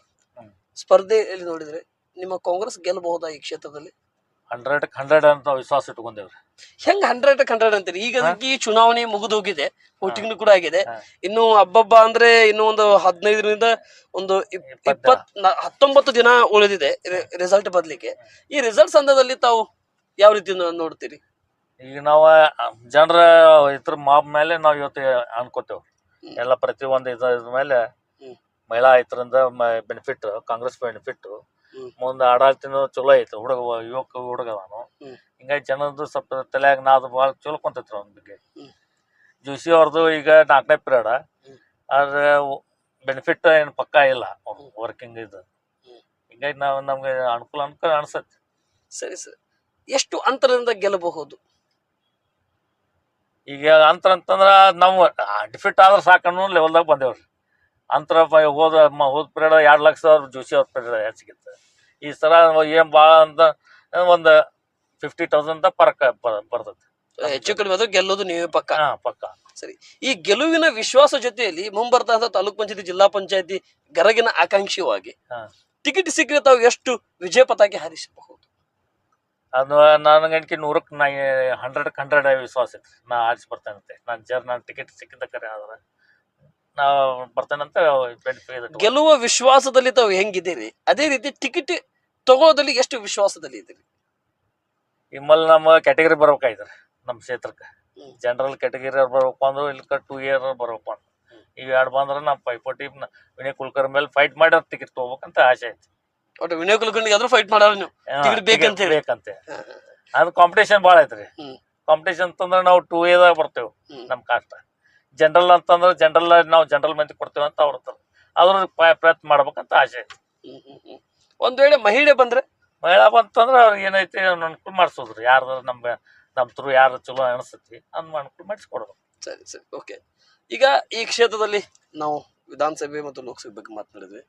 ಸ್ಪರ್ಧೆಯಲ್ಲಿ ನೋಡಿದ್ರೆ ನಿಮ್ಮ ಕಾಂಗ್ರೆಸ್ ಗೆಲ್ಲಬಹುದಾ ಈ ಕ್ಷೇತ್ರದಲ್ಲಿ ಹಂಡ್ರೆಡ್ ಹಂಡ್ರೆಡ್ ಅಂತ ವಿಶ್ವಾಸ ಇಟ್ಕೊಂಡೇವ್ರಿ ಹೆಂಗ್ ಹಂಡ್ರೆಡ್ ಹಂಡ್ರೆಡ್ ಅಂತೀರಿ ಈಗ? ಈ ಚುನಾವಣೆ ಮುಗಿದು ಹೋಗಿದೆ ವೋಟಿಂಗ್ ಕೂಡ ಆಗಿದೆ. ಇನ್ನು ಹಬ್ಬಬ್ಬ ಅಂದ್ರೆ ಇನ್ನು ಒಂದು ಹದಿನೈದರಿಂದ ಒಂದು ಇಪ್ಪತ್ ಹತ್ತೊಂಬತ್ತು ದಿನ ಉಳಿದಿದೆ ರಿಸಲ್ಟ್ ಬದ್ಲಿಕ್ಕೆ ಈ ರಿಸಲ್ಟ್ ಸಂದರ್ಭದಲ್ಲಿ ತಾವು ಯಾವ ರೀತಿ ನೋಡ್ತೀರಿ ಈಗ ನಾವು ಜನರ ಇದ್ರ ಮಾಬ್ ಮೇಲೆ ನಾವು ಇವತ್ತು ಅನ್ಕೋತೇವ್. ಎಲ್ಲ ಪ್ರತಿಯೊಂದು ಇದ್ರ ಇದ್ರ ಮೇಲೆ. ಮಹಿಳಾ ಇದರಿಂದ ಬೆನಿಫಿಟ್ ಕಾಂಗ್ರೆಸ್ ಬೆನಿಫಿಟ್. ಮುಂದೆ ಆಡಾಳ್ತಿನೂ ಚಲೋ ಐತೆ ಹುಡುಗ ಯುವಕ ಹುಡುಗ ಅವನು. ಹಿಂಗಾಗಿ ಜನದ್ದು ಸ್ವಲ್ಪ ತಲೆಯಾಗ ನಾದು ಭಾಳ ಚಲೋ ಕುಂತೈತ್ರಿ ಅವ್ನ ಬಗ್ಗೆ. ಜೋಶಿ ಅವ್ರದ್ದು ಈಗ ನಾಲ್ಕನೇ ಪಿರಿಯಡ್. ಆದ್ರೆ ಬೆನಿಫಿಟ್ ಏನು ಪಕ್ಕಾ ಇಲ್ಲ ವರ್ಕಿಂಗ್ ಇದು. ಹಿಂಗಾಗಿ ನಾವು ನಮ್ಗೆ ಅನುಕೂಲ ಅನ್ಕೂಲ ಅನ್ಸತ್ತೆ ಸರಿ ಸರ್. ಎಷ್ಟು ಅಂತರದಿಂದ ಗೆಲ್ಲಬಹುದು? ಈಗ ಅಂತರ ಅಂತಂದ್ರ ನಾವು ಡಿಫಿಟ್ ಆದ್ರೆ ಸಾಕನ್ನೋ ಲೆವೆಲ್ದಾಗ ಬಂದೇವ್ರಿ. ಅಂತರ ಹೋದ ಮ- ಹೋದ ಪೀರಿಯಡ್ ಎರಡು ಲಕ್ಷ ಜೋಶಿ ಅವ್ರ ಪೀರಿಯಡ್ ಹೆಚ್ಚಿಗಿತ್ತು ಈ ಸರ ಏನು ಭಾಳ ಅಂತ ಒಂದು ಫಿಫ್ಟಿ ತೌಸಂಡ್ ಪರಕ ಬರ್ತೈತಿ ಹೆಚ್ಚು ಕಡಿಮೆ ಅದು ಗೆಲ್ಲೋದು ನೀವೇ ಪಕ್ಕ? ಹಾ ಪಕ್ಕ. ಸರಿ. ಈ ಗೆಲುವಿನ ವಿಶ್ವಾಸ ಜೊತೆಯಲ್ಲಿ ಮುಂಬರ್ತಾ ತಾಲೂಕ್ ಪಂಚಾಯತಿ ಜಿಲ್ಲಾ ಪಂಚಾಯತಿ ಗರಗಿನ ಆಕಾಂಕ್ಷಿಯಾಗಿ. ಟಿಕೆಟ್ ಸಿಕ್ಕರೆ ತಾವು ಎಷ್ಟು ವಿಜಯ ಪತಾಕೆ ಹಾರಿಸಬಹುದು? ಅದು ನನಗೆ ಅನ್ಕಿ ನೂರಕ್ಕೆ ನಾ ಹಂಡ್ರೆಡ್ ಹಂಡ್ರೆಡ್ ವಿಶ್ವಾಸ ಐತಿ ನಾ ಆರಿಸಿ ಬರ್ತೇನಂತೆ ನಾನು ಜರ್ ನಾನು ಟಿಕೆಟ್ ಸಿಕ್ಕಿದ್ದ ಕರೆ ಆದ್ರೆ. ನಾ ಬರ್ತೇನಂತ ಗೆಲ್ಲುವ ವಿಶ್ವಾಸದಲ್ಲಿ ತಾವು ಹೆಂಗಿದ್ದೀರಿ? ಅದೇ ರೀತಿ ಟಿಕೆಟ್ ತಗೋದಲ್ಲಿ ಎಷ್ಟು ವಿಶ್ವಾಸದಲ್ಲಿ ಇದ್ದೀರಿ? ಇಮ್ಮಲ್ ನಮ್ಮ ಕ್ಯಾಟಗರಿ ಬರ್ಬೇಕಾಯ್ತಾರೆ ನಮ್ಮ ಕ್ಷೇತ್ರಕ್ಕೆ. ಜನರಲ್ ಕ್ಯಾಟಗರಿ ಅವ್ರು ಬರ್ಬೇಕು ಅಂದ್ರೆ ಇಲ್ಲಿ ಟೂ ಇಯರ್ ಬರ್ಬೇಕು ಅಂತ ಇವ್ ಎರಡು ಬಂದ್ರೆ ನಮ್ಮ ಪೈಪೋಟಿ ವಿನಯ್ ಕುಲ್ಕರ್ ಮೇಲೆ ಫೈಟ್ ಮಾಡಿ ಟಿಕೆಟ್ ತಗೋಬೇಕಂತ ಆಸೆ ಐತಿ. ಒಟ್ಟು ವಿನಯ್ ಕುಲಕರ್ಣಿಗೆ ಆದ್ರೂ ಫೈಟ್ ಮಾಡಾರ ನೀವು. ಬೇಕಂತ. ಬೇಕಂತೆ. ಅದು ಕಾಂಪಿಟೇಷನ್ ಭಾಳ ಐತ್ರಿ. ಕಾಂಪಿಟೇಷನ್ ಅಂತಂದ್ರೆ ನಾವು ಟೂ ಇಯರ್ದಾಗ ಬರ್ತೇವೆ. ನಮ್ಮ ಕಾಸ್ಟ್ ಜನರಲ್ ಅಂತಂದ್ರೆ ಜನರಲ್ ನಾವು ಜನರಲ್ ಮಂದಿ ಕೊಡ್ತೇವೆ ಅಂತ ಅವ್ರ ಅದ್ರ ಪ್ರಯತ್ನ ಮಾಡ್ಬೇಕಂತ ಆಸೆ. ಐತಿ. ಒಂದ್ ವೇಳೆ ಮಹಿಳೆ ಬಂದ್ರೆ? ಮಹಿಳಾ ಬಂತಂದ್ರೆ ಅವ್ರಿಗೆ ಏನೈತಿ ಅನುಕೂಲ ಮಾಡಿಸೋದ್ರಿ. ಯಾರು ನಮ್ಮ ನಮ್ಮ ತ್ರೂ ಯಾರು ಚಲೋ ಅನಿಸ್ತೈತಿ ಅನ್ಕೂಲ ಅನುಕೂಲ ಮಾಡಿಸ್ಕೊಡ್ಬೇಕು. ಸರಿ ಸರಿ. ಓಕೆ. ಈಗ ಈ ಕ್ಷೇತ್ರದಲ್ಲಿ ನಾವು ವಿಧಾನಸಭೆ ಮತ್ತು ಲೋಕಸಭೆ ಬಗ್ಗೆ ಮಾತನಾಡಿದ್ವಿ.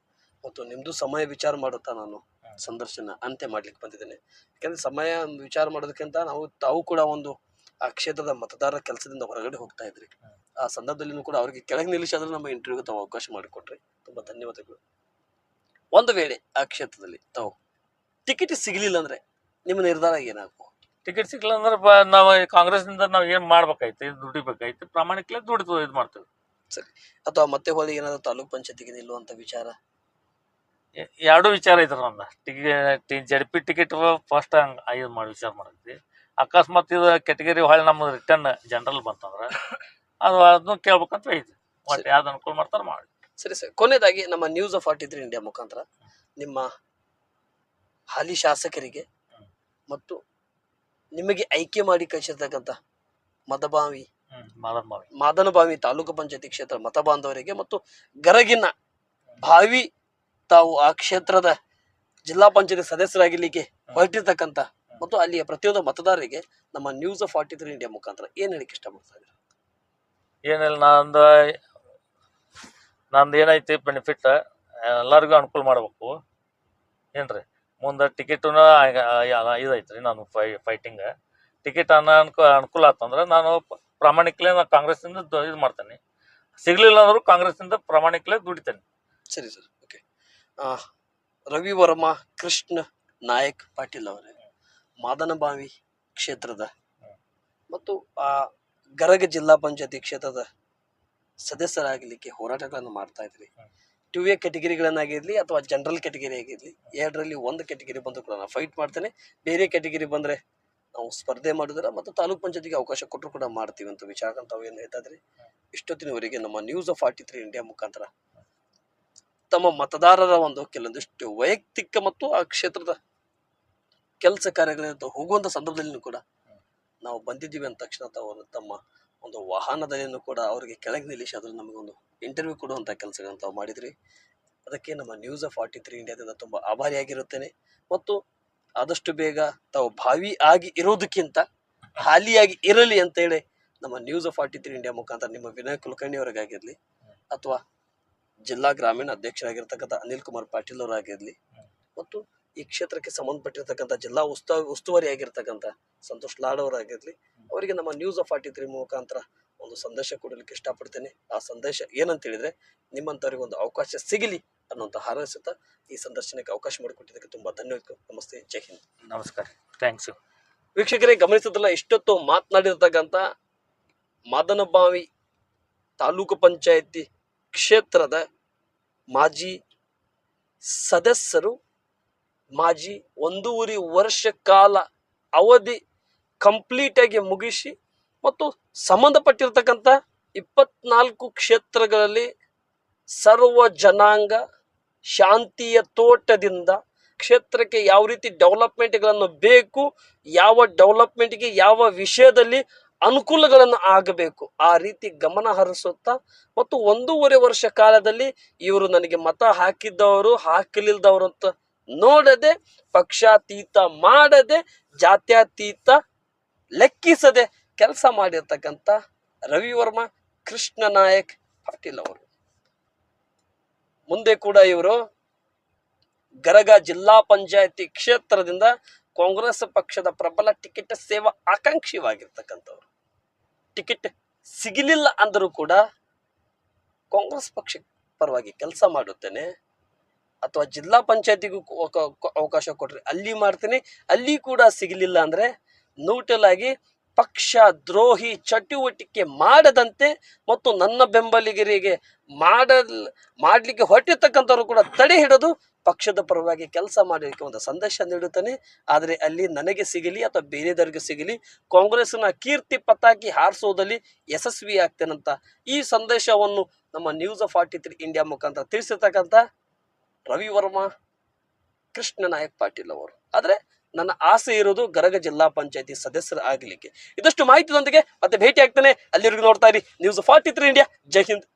ಮತ್ತು ನಿಮ್ದು ಸಮಯ ವಿಚಾರ ಮಾಡುತ್ತಾ ನಾನು ಸಂದರ್ಶನ ಅಂತ್ಯ ಮಾಡ್ಲಿಕ್ಕೆ ಬಂದಿದ್ದೇನೆ. ಯಾಕಂದ್ರೆ ಸಮಯ ವಿಚಾರ ಮಾಡೋದಕ್ಕಿಂತ ನಾವು ತಾವು ಕೂಡ ಒಂದು ಆ ಕ್ಷೇತ್ರದ ಮತದಾರರ ಕೆಲಸದಿಂದ ಹೊರಗಡೆ ಹೋಗ್ತಾ ಇದ್ರಿ. ಆ ಸಂದರ್ಭದಲ್ಲಿನೂ ಕೂಡ ಅವರಿಗೆ ಕೆಳಗೆ ನಿಲ್ಲಿಸಿದ್ರೆ ನಮ್ಮ ಇಂಟರ್ವ್ಯೂಗೆ ತಾವು ಅವಕಾಶ ಮಾಡಿಕೊಟ್ರಿ. ತುಂಬಾ ಧನ್ಯವಾದಗಳು. ಒಂದು ವೇಳೆ ಆ ಕ್ಷೇತ್ರದಲ್ಲಿ ತಾವು ಟಿಕೆಟ್ ಸಿಗಲಿಲ್ಲ ಅಂದ್ರೆ ನಿಮ್ಮ ನಿರ್ಧಾರ ಏನಾಗಬಹುದು ಟಿಕೆಟ್ ಸಿಕ್ಕಿಲ್ಲ ಅಂದ್ರೆ ಬ- ನಾವು ಕಾಂಗ್ರೆಸ್ನಿಂದ ನಾವು ಏನು ಮಾಡ್ಬೇಕಾಯ್ತು? ದುಡಿಬೇಕಾಯ್ತು? ಪ್ರಾಮಾಣಿಕಲೇ ದುಡಿದು ಇದು ಮಾಡ್ತೇವೆ. ಸರಿ. ಅಥವಾ ಮತ್ತೆ ಹೋದ ಏನಾದ್ರು ತಾಲೂಕ್ ಪಂಚಾಯತಿಗೆ ನಿಲ್ಲುವಂಥ ವಿಚಾರ? ಎ- ಎರಡೂ ವಿಚಾರ ಐತ್ರಿ ನಮ್ದು. Ticket Z P ticket first ಹಂಗೆ ಇದು ಮಾಡಿ ವಿಚಾರ ಮಾಡಿದ್ವಿ ಅಕಸ್ಮಾತ್ ಇದು ಕೆಟಗರಿ ಹೊಳ್ಳಿ ನಮ್ದು ರಿಟರ್ನ್ ಜನರಲ್ ಬಂತಂದ್ರೆ ಅದು ಅದನ್ನು ಕೇಳ್ಬೇಕಂತ ಐತಿ ಒಟ್ಟು ಯಾವ್ದು ಅನುಕೂಲ ಮಾಡ್ತಾರೆ ಮಾಡಿ. ಸರಿ ಸರ್. ಕೊನೆಯದಾಗಿ ನಮ್ಮ news of forty three India ಮುಖಾಂತರ ನಿಮ್ಮ ಹಾಲಿ ಶಾಸಕರಿಗೆ ಮತ್ತು ನಿಮಗೆ ಆಯ್ಕೆ ಮಾಡಿ ಕಳಿಸಿರ್ತಕ್ಕಂಥ ಮತಬಾವಿ ಮಾದನಭಾವಿ ತಾಲೂಕು ಪಂಚಾಯತಿ ಕ್ಷೇತ್ರ ಮತ ಬಾಂಧವರಿಗೆ ಮತ್ತು ಗರಗಿನ ಭಾವಿ ತಾವು ಆ ಕ್ಷೇತ್ರದ ಜಿಲ್ಲಾ ಪಂಚಾಯತಿ ಸದಸ್ಯರಾಗಿರ್ಲಿಕ್ಕೆ ಹೊರಟಿರ್ತಕ್ಕಂಥ ಮತ್ತು ಅಲ್ಲಿಯ ಪ್ರತಿಯೊಂದು ಮತದಾರರಿಗೆ ನಮ್ಮ news of forty three India ಮುಖಾಂತರ ಏನು ಹೇಳಿಕ್ಕೆ ಇಷ್ಟಪಡ್ತಾ ಇದ್ದೀರಾ? ಏನಿಲ್ಲ ನಂದು ನಂದು ಏನೈತಿ ಬೆನಿಫಿಟ್ ಎಲ್ಲರಿಗೂ ಅನುಕೂಲ ಮಾಡ್ಬೇಕು. ಏನ್ರಿ ಮುಂದೆ ಟಿಕೆಟುನ ರೀ ನಾನು ಫೈ ಫೈಟಿಂಗ್ ಟಿಕೆಟ್ ಅನ್ನ ಅನ್ಕೂ ಅನುಕೂಲ ಆತಂದ್ರೆ ನಾನು ಪ್ರಾಮಾಣಿಕಲೇ ನಾನು ಕಾಂಗ್ರೆಸ್ನಿಂದ ಇದು ಮಾಡ್ತೇನೆ. ಸಿಗ್ಲಿಲ್ಲ ಅಂದರೂ ಕಾಂಗ್ರೆಸ್ನಿಂದ ಪ್ರಾಮಾಣಿಕಲೇ ದುಡಿತೇನೆ. ಸರಿ ಸರ್ ಓಕೆ ರವಿ ವರ್ಮ ಕೃಷ್ಣ ನಾಯಕ್ ಪಾಟೀಲ್ ಅವರೇ ಮಾದನಬಾವಿ ಕ್ಷೇತ್ರದ ಮತ್ತು ಆ ಗರಗ ಜಿಲ್ಲಾ ಪಂಚಾಯತಿ ಕ್ಷೇತ್ರದ ಸದಸ್ಯರಾಗಲಿಕ್ಕೆ ಹೋರಾಟಗಳನ್ನು ಮಾಡ್ತಾ ಇದ್ರಿ. ಟು ಎ ಕೆಟಗಿರಿಗಳನ್ನಾಗಿರ್ಲಿ ಅಥವಾ ಜನರಲ್ ಕೆಟಗಿರಿ ಆಗಿರಲಿ ಎರಡರಲ್ಲಿ ಒಂದು ಕೆಟಗಿರಿ ಬಂದು ಕೂಡ ನಾನು ಫೈಟ್ ಮಾಡ್ತೇನೆ. ಬೇರೆ ಕೆಟಗಿರಿ ಬಂದ್ರೆ ನಾವು ಸ್ಪರ್ಧೆ ಮಾಡಿದ್ರೆ ಮತ್ತು ತಾಲೂಕ್ ಪಂಚಾಯತಿಗೆ ಅವಕಾಶ ಕೊಟ್ಟರು ಕೂಡ ಮಾಡ್ತೀವಿ ಅಂತ ವಿಚಾರ ತಾವು ಏನು ಹೇಳ್ತಾ ಇದ್ರಿ. ಇಷ್ಟೊತ್ತಿನವರೆಗೆ ನಮ್ಮ news of forty three India ಮುಖಾಂತರ ತಮ್ಮ ಮತದಾರರ ಒಂದು ಕೆಲವೊಂದಿಷ್ಟು ವೈಯಕ್ತಿಕ ಮತ್ತು ಆ ಕ್ಷೇತ್ರದ ಕೆಲಸ ಕಾರ್ಯಗಳಿಂದ ಹೋಗುವಂತ ಸಂದರ್ಭದಲ್ಲಿಯೂ ಕೂಡ ನಾವು ಬಂದಿದ್ದೀವಿ ಅಂದ ತಕ್ಷಣ ತಾವು ತಮ್ಮ ಒಂದು ವಾಹನದಲ್ಲಿನೂ ಕೂಡ ಅವರಿಗೆ ಕೆಳಗೆ ನಿಲ್ಲಿಸಿ ಅದ್ರ ನಮಗೊಂದು ಇಂಟರ್ವ್ಯೂ ಕೊಡುವಂಥ ಕೆಲಸಗಳನ್ನು ತಾವು ಮಾಡಿದ್ರಿ. ಅದಕ್ಕೆ ನಮ್ಮ ನ್ಯೂಸ್ ಆಫ್ ಫಾರ್ಟಿ ತ್ರೀ ಇಂಡಿಯಾದಿಂದ ತುಂಬ ಆಭಾರಿಯಾಗಿರುತ್ತೇನೆ ಮತ್ತು ಆದಷ್ಟು ಬೇಗ ತಾವು ಭಾವಿ ಆಗಿ ಇರೋದಕ್ಕಿಂತ ಹಾಲಿಯಾಗಿ ಇರಲಿ ಅಂತೇಳಿ ನಮ್ಮ news of forty three India ಮುಖಾಂತರ ನಿಮ್ಮ ವಿನಯ್ ಕುಲಕರ್ಣಿ ಅವರಿಗಾಗಿರ್ಲಿ ಅಥವಾ ಜಿಲ್ಲಾ ಗ್ರಾಮೀಣ ಅಧ್ಯಕ್ಷರಾಗಿರ್ತಕ್ಕಂಥ ಅನಿಲ್ ಕುಮಾರ್ ಪಾಟೀಲ್ ಅವರಾಗಿರ್ಲಿ ಮತ್ತು ಈ ಕ್ಷೇತ್ರಕ್ಕೆ ಸಂಬಂಧಪಟ್ಟಿರ್ತಕ್ಕಂಥ ಜಿಲ್ಲಾ ಉಸ್ತಾ ಉಸ್ತುವಾರಿ ಆಗಿರ್ತಕ್ಕಂಥ ಸಂತೋಷ್ ಲಾಡ್ ಅವರಾಗಿರ್ಲಿ ಅವರಿಗೆ ನಮ್ಮ ನ್ಯೂಸ್ ಆಫ್ ಫಾರ್ಟಿ ತ್ರೀ ಮುಖಾಂತರ ಒಂದು ಸಂದೇಶ ಕೊಡಲಿಕ್ಕೆ ಇಷ್ಟಪಡ್ತೇನೆ. ಆ ಸಂದೇಶ ಏನಂತ ಹೇಳಿದ್ರೆ ನಿಮ್ಮಂಥವ್ರಿಗೆ ಒಂದು ಅವಕಾಶ ಸಿಗಲಿ ಅನ್ನುವಂಥ ಹಾರೈಸುತ್ತಾ ಈ ಸಂದರ್ಶನಕ್ಕೆ ಅವಕಾಶ ಮಾಡಿಕೊಟ್ಟಿದ್ದಕ್ಕೆ ತುಂಬಾ ಧನ್ಯವಾದ ನಮಸ್ತೆ. ಜೈ ಹಿಂದ್. ನಮಸ್ಕಾರ. ಥ್ಯಾಂಕ್ಸ್ ಯು ವೀಕ್ಷಕರೇ ಗಮನಿಸಿದ್ರಲ್ಲ ಇಷ್ಟೊತ್ತು ಮಾತನಾಡಿರ್ತಕ್ಕಂಥ ಮಾದನಬಾವಿ ತಾಲೂಕು ಪಂಚಾಯತಿ ಕ್ಷೇತ್ರದ ಮಾಜಿ ಸದಸ್ಯರು ಮಾಜಿ ಒಂದೂವರೆ ವರ್ಷ ಕಾಲ ಅವಧಿ ಕಂಪ್ಲೀಟ್ ಆಗಿ ಮುಗಿಸಿ ಮತ್ತು ಸಂಬಂಧಪಟ್ಟಿರ್ತಕ್ಕಂಥ ಇಪ್ಪತ್ನಾಲ್ಕು ಕ್ಷೇತ್ರಗಳಲ್ಲಿ ಸರ್ವ ಜನಾಂಗ ಶಾಂತಿಯ ತೋಟದಿಂದ ಕ್ಷೇತ್ರಕ್ಕೆ ಯಾವ ರೀತಿ ಡೆವಲಪ್ಮೆಂಟ್ಗಳನ್ನು ಬೇಕು, ಯಾವ ಡೆವಲಪ್ಮೆಂಟ್ಗೆ ಯಾವ ವಿಷಯದಲ್ಲಿ ಅನುಕೂಲಗಳನ್ನು ಆಗಬೇಕು, ಆ ರೀತಿ ಗಮನ ಹರಿಸುತ್ತಾ ಮತ್ತು ಒಂದೂವರೆ ವರ್ಷ ಕಾಲದಲ್ಲಿ ಇವರು ನನಗೆ ಮತ ಹಾಕಿದ್ದವರು, ಹಾಕಲಿಲ್ಲದವರು ಅಂತ ನೋಡದೆ, ಪಕ್ಷಾತೀತ ಮಾಡದೆ, ಜಾತ್ಯತೀತ ಲೆಕ್ಕಿಸದೆ ಕೆಲಸ ಮಾಡಿರ್ತಕ್ಕಂಥ ರವಿವರ್ಮ, ಕೃಷ್ಣ ನಾಯಕ್ ಪಾಟೀಲ್ ಅವರು. ಮುಂದೆ ಕೂಡ ಇವರು ಗರಗ ಜಿಲ್ಲಾ ಪಂಚಾಯತಿ ಕ್ಷೇತ್ರದಿಂದ ಕಾಂಗ್ರೆಸ್ ಪಕ್ಷದ ಪ್ರಬಲ ಟಿಕೆಟ್ ಸೇವಾ ಆಕಾಂಕ್ಷಿವಾಗಿರ್ತಕ್ಕಂಥವ್ರು. ಟಿಕೆಟ್ ಸಿಗಲಿಲ್ಲ ಅಂದರೂ ಕೂಡ ಕಾಂಗ್ರೆಸ್ ಪಕ್ಷ ಪರವಾಗಿ ಕೆಲಸ ಮಾಡುತ್ತೇನೆ. ಅಥವಾ ಜಿಲ್ಲಾ ಪಂಚಾಯತಿಗೂ ಅವಕಾಶ ಕೊಟ್ಟರೆ ಅಲ್ಲಿ ಮಾಡ್ತೀನಿ, ಅಲ್ಲಿ ಕೂಡ ಸಿಗಲಿಲ್ಲ ಅಂದ್ರೆ ಆಗಿ ಪಕ್ಷ ದ್ರೋಹಿ ಚಟುವಟಿಕೆ ಮಾಡದಂತೆ ಮತ್ತು ನನ್ನ ಬೆಂಬಲಿಗರಿಗೆ ಮಾಡ ಮಾಡಲಿಕ್ಕೆ ಹೊರಟಿರ್ತಕ್ಕಂಥವ್ರು ಕೂಡ ತಡೆ ಹಿಡಿದು ಪಕ್ಷದ ಪರವಾಗಿ ಕೆಲಸ ಮಾಡಲಿಕ್ಕೆ ಒಂದು ಸಂದೇಶ ನೀಡುತ್ತಾನೆ. ಆದರೆ ಅಲ್ಲಿ ನನಗೆ ಸಿಗಲಿ ಅಥವಾ ಬೇರೆದವರಿಗೆ ಸಿಗಲಿ ಕಾಂಗ್ರೆಸ್ನ ಕೀರ್ತಿ ಪತಾಕಿ ಹಾರಿಸೋದಲ್ಲಿ ಯಶಸ್ವಿ ಆಗ್ತೇನಂತ ಈ ಸಂದೇಶವನ್ನು ನಮ್ಮ ನ್ಯೂಸ್ ಫಾರ್ಟಿ ತ್ರೀ ಇಂಡಿಯಾ ಮುಖಾಂತರ ತಿಳಿಸಿರ್ತಕ್ಕಂಥ ರವಿ ವರ್ಮಾ ಕೃಷ್ಣ ನಾಯಕ್ ಪಾಟೀಲ್ ಅವರು. ಆದರೆ ನನ್ನ ಆಸೆ ಇರೋದು ಗರಗ ಜಿಲ್ಲಾ ಪಂಚಾಯತಿ ಸದಸ್ಯರ ಆಗಲಿಕ್ಕೆ. ಇದಷ್ಟು ಮಾಹಿತಿದೊಂದಿಗೆ ಮತ್ತೆ ಭೇಟಿ ಆಗ್ತಾನೆ ಅಲ್ಲಿವರೆಗೂ ನೋಡ್ತಾ ಇರಿ. ನ್ಯೂಸ್ ಫಾರ್ಟಿ ತ್ರೀ ಇಂಡಿಯಾ ಜೈ ಹಿಂದ್.